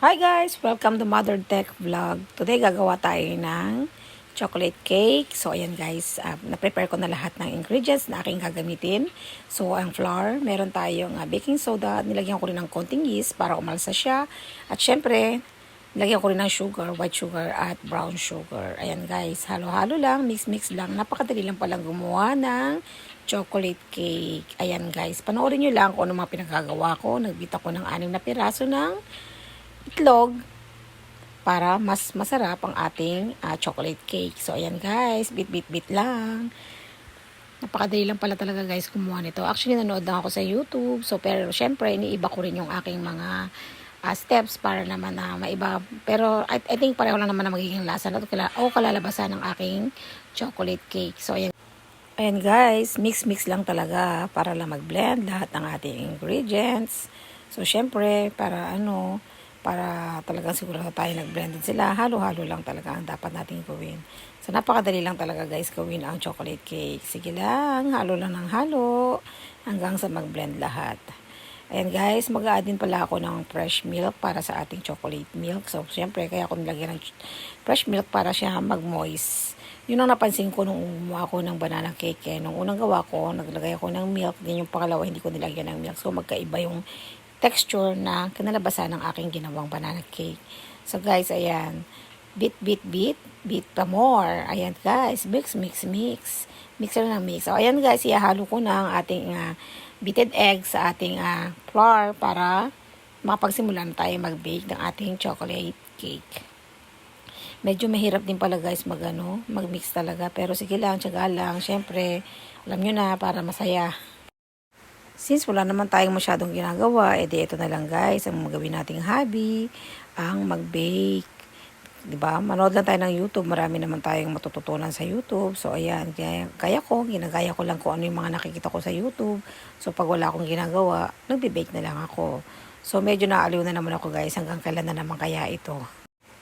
Hi guys! Welcome to Mother Tech Vlog. Today gagawa tayo ng chocolate cake. So ayan guys, uh, na-prepare ko na lahat ng ingredients na aking gagamitin. So ang flour, meron tayong uh, baking soda. Nilagyan ko rin ng konting yeast para umalsa siya. At syempre, nilagyan ko rin ng sugar, white sugar at brown sugar. Ayan guys, halo-halo lang, mix-mix lang. Napakadali lang palang gumawa ng chocolate cake. Ayan guys, panoorin nyo lang kung ano mga pinagagawa ko. Nagbita ko ng anim na piraso ng itlog para mas masarap ang ating ah, chocolate cake. So, ayan guys, bit bit bit lang. Napakadali lang pala talaga guys kumuha nito. Actually, nanood lang ako sa YouTube. So, pero syempre, iniiba ko rin yung aking mga ah, steps para naman na maiba. Pero, I, I think pareho lang naman na magiging lasa na o kalalabasan ng aking chocolate cake. So, ayan. Ayan guys, mix-mix lang talaga para lang mag-blend lahat ng ating ingredients. So, syempre, para ano, para talagang siguro tayo nag-blended sila. Halo-halo lang talaga ang dapat natin gawin. So, napakadali lang talaga guys gawin ang chocolate cake. Sige lang, halo lang ng halo hanggang sa mag-blend lahat. Ayan guys, mag-add din pala ako ng fresh milk para sa ating chocolate milk. So, syempre, kaya ako nilagyan ng fresh milk para siya mag-moist. Yun ang napansin ko nung umuha ako ng banana cake. Eh. Nung unang gawa ko, naglagay ako ng milk. Then yung pangalawa, hindi ko nilagyan ng milk. So, magkaiba yung texture na kinalabasan ng aking ginawang banana cake. So guys, ayan. Bit, bit, bit. Bit pa more. Ayan guys. Mix, mix, mix. Mix na ng mix. So ayan guys, ihahalo ko na ang ating uh, beaten egg sa ating uh, flour para makapagsimulan tayo mag-bake ng ating chocolate cake. Medyo mahirap din pala guys mag ano, mag-mix talaga. Pero sige lang, tiyaga lang. Siyempre, alam nyo na, para masaya. Since wala naman tayong masyadong ginagawa, edi ito na lang guys, ang magawin nating hobby, ang mag-bake. 'Di ba? Manood lang tayo ng YouTube, marami naman tayong matututunan sa YouTube. So ayan, kaya, kaya ko, ginagaya ko lang kung ano yung mga nakikita ko sa YouTube. So pag wala akong ginagawa, nagbe-bake na lang ako. So medyo naaliw na naman ako guys, hanggang kailan na naman kaya ito.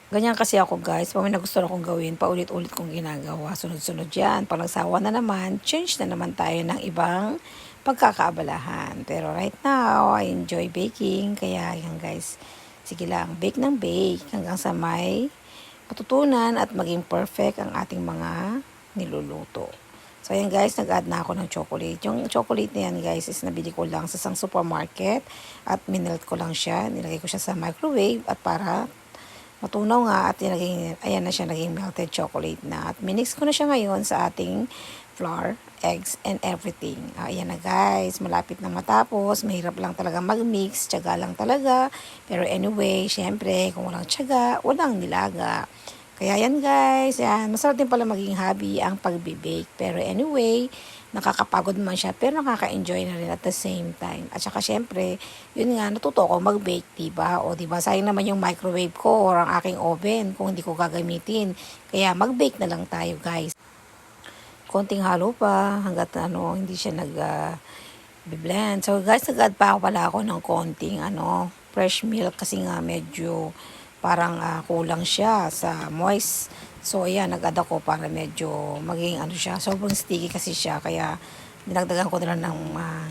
Ganyan kasi ako guys, pag may nagustuhan akong gawin, paulit-ulit kong ginagawa. Sunod-sunod yan. Pag nagsawa na naman, change na naman tayo ng ibang pagkakaabalahan. Pero right now, I enjoy baking. Kaya yan guys, sige lang, bake ng bake hanggang sa may matutunan at maging perfect ang ating mga niluluto. So ayan guys, nag-add na ako ng chocolate. Yung chocolate na yan guys is nabili ko lang sa isang supermarket at minelt ko lang siya. Nilagay ko siya sa microwave at para matunaw nga at naging, ayan na siya naging melted chocolate na. At minix ko na siya ngayon sa ating flour, eggs, and everything. Uh, ayan na guys, malapit na matapos. Mahirap lang talaga mag-mix, tiyaga lang talaga. Pero anyway, syempre, kung walang tiyaga, walang nilaga. Kaya yan guys, yan. Masarap din pala maging hobby ang pag-bake. Pero anyway, nakakapagod man siya pero nakaka-enjoy na rin at the same time. At saka syempre, yun nga, natuto ako mag-bake, diba? O diba, sayang naman yung microwave ko or ang aking oven kung hindi ko gagamitin. Kaya mag-bake na lang tayo guys. Konting halo pa hanggat ano, hindi siya nag uh. So guys, nag-add pa ako pala ako ng konting ano, fresh milk kasi nga medyo parang uh, kulang siya sa moist So, ayan, nag-add ako para medyo maging ano siya. Sobrang sticky kasi siya. Kaya, dinagdagan ko na lang ng uh,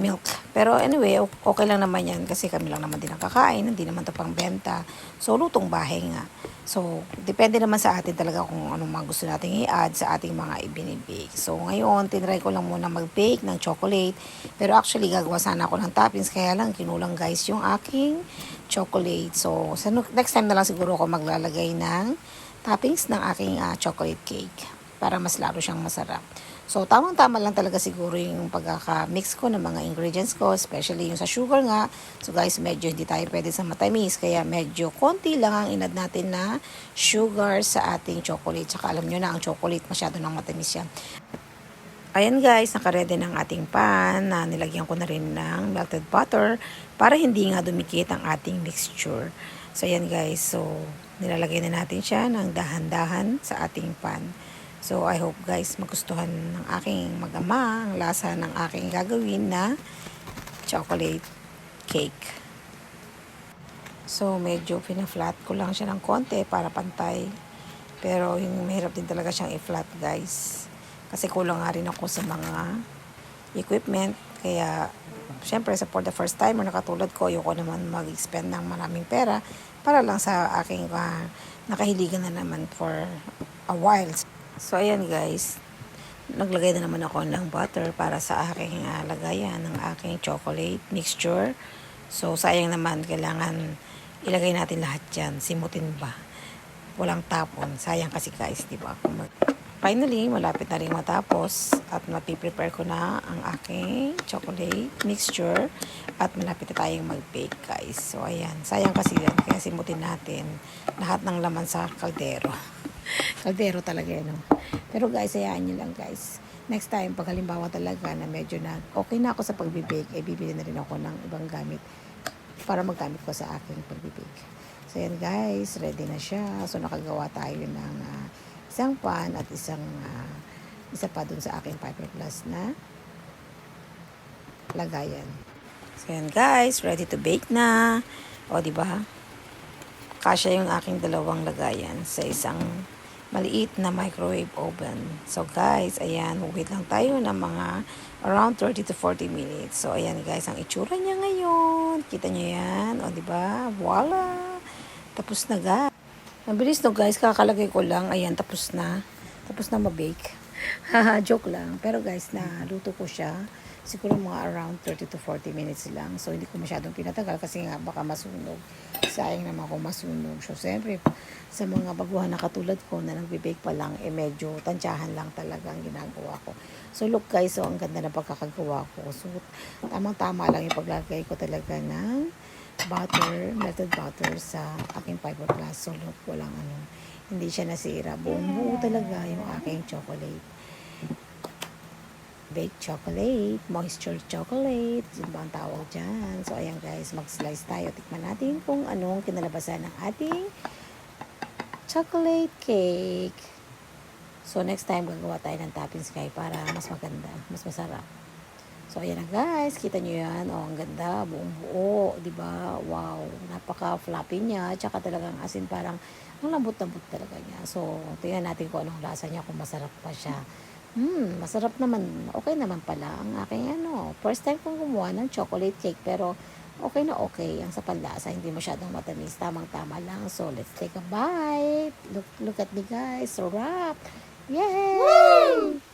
milk. Pero anyway, okay lang naman yan kasi kami lang naman din ang kakain. Hindi naman ito pang benta. So, lutong bahay nga. So, depende naman sa atin talaga kung anong mga gusto nating i-add sa ating mga ibinibake. So, ngayon, tinry ko lang muna mag-bake ng chocolate. Pero actually, gagawa sana ako ng toppings. Kaya lang, kinulang guys yung aking chocolate. So, sa next time na lang siguro ako maglalagay ng toppings ng aking uh, chocolate cake para mas lalo siyang masarap. So, tamang-tama lang talaga siguro yung pagkaka-mix ko ng mga ingredients ko, especially yung sa sugar nga. So, guys, medyo hindi tayo pwede sa matamis, kaya medyo konti lang ang inad natin na sugar sa ating chocolate. Tsaka alam nyo na, ang chocolate masyado nang matamis yan. Ayan guys, nakaredy ng ating pan na nilagyan ko na rin ng melted butter para hindi nga dumikit ang ating mixture. So, ayan guys. So, nilalagay na natin siya ng dahan-dahan sa ating pan. So, I hope guys magustuhan ng aking magama ang lasa ng aking gagawin na chocolate cake. So, medyo pina-flat ko lang siya ng konti para pantay. Pero, yung mahirap din talaga siyang i-flat guys. Kasi kulang nga rin ako sa mga equipment. Kaya, syempre sa for the first time nakatulad ko, ayoko naman mag-expend ng maraming pera para lang sa aking ah, nakahiligan na naman for a while. So, ayan guys, naglagay na naman ako ng butter para sa aking ah, lagayan ng aking chocolate mixture. So, sayang naman, kailangan ilagay natin lahat yan. Simutin ba? Walang tapon. Sayang kasi guys, di ba? Finally, malapit na rin matapos at mapiprepare ko na ang aking chocolate mixture at malapit na tayong mag-bake guys. So ayan, sayang kasi yan kaya simutin natin lahat ng laman sa kaldero. Kaldero talaga yan. No? Pero guys, hayaan nyo lang guys. Next time, pag halimbawa talaga na medyo na okay na ako sa pagbibake, eh bibili na rin ako ng ibang gamit para magamit ko sa aking pagbibake. So yan guys, ready na siya. So nakagawa tayo ng ah, isang pan at isang ah, isa pa dun sa aking Piper Plus na lagayan. So yan guys, ready to bake na. O di ba? Kasya yung aking dalawang lagayan sa isang maliit na microwave oven. So guys, ayan, wait lang tayo ng mga around 30 to 40 minutes. So ayan guys, ang itsura niya ngayon. Kita niyo yan, o di ba? Voila! Tapos na guys. Ang bilis no guys, kakalagay ko lang. Ayan, tapos na. Tapos na mabake. Haha, joke lang. Pero guys, naluto ko siya. Siguro mga around 30 to 40 minutes lang. So, hindi ko masyadong pinatagal kasi nga baka masunog. Sayang naman kung masunog. So, siyempre, sa mga baguhan na katulad ko na nagbe-bake pa lang, eh medyo tansyahan lang talaga ang ginagawa ko. So, look guys, so ang ganda na pagkakagawa ko. So, tamang-tama lang yung paglagay ko talaga ng butter, melted butter sa aking fiber plus. So, look, walang ano, hindi siya nasira. Buong buo talaga yung aking chocolate. Baked chocolate, moisture chocolate, yun ba tawag dyan. So, ayan guys, mag-slice tayo. Tikman natin kung anong kinalabasan ng ating chocolate cake. So, next time, gagawa tayo ng toppings guys para mas maganda, mas masarap. So, ayan na guys. Kita nyo yan. Oh, ang ganda. Buong buo. ba Wow. Napaka-floppy niya. Tsaka talagang asin parang ang lambot-lambot talaga niya. So, tingnan natin kung anong lasa niya. Kung masarap pa siya. Hmm, masarap naman. Okay naman pala ang aking ano. First time kong gumawa ng chocolate cake. Pero, okay na okay. Ang sa panlasa, hindi masyadong matamis. Tamang-tama lang. So, let's take a bite. Look, look at me guys. Sarap. Yay!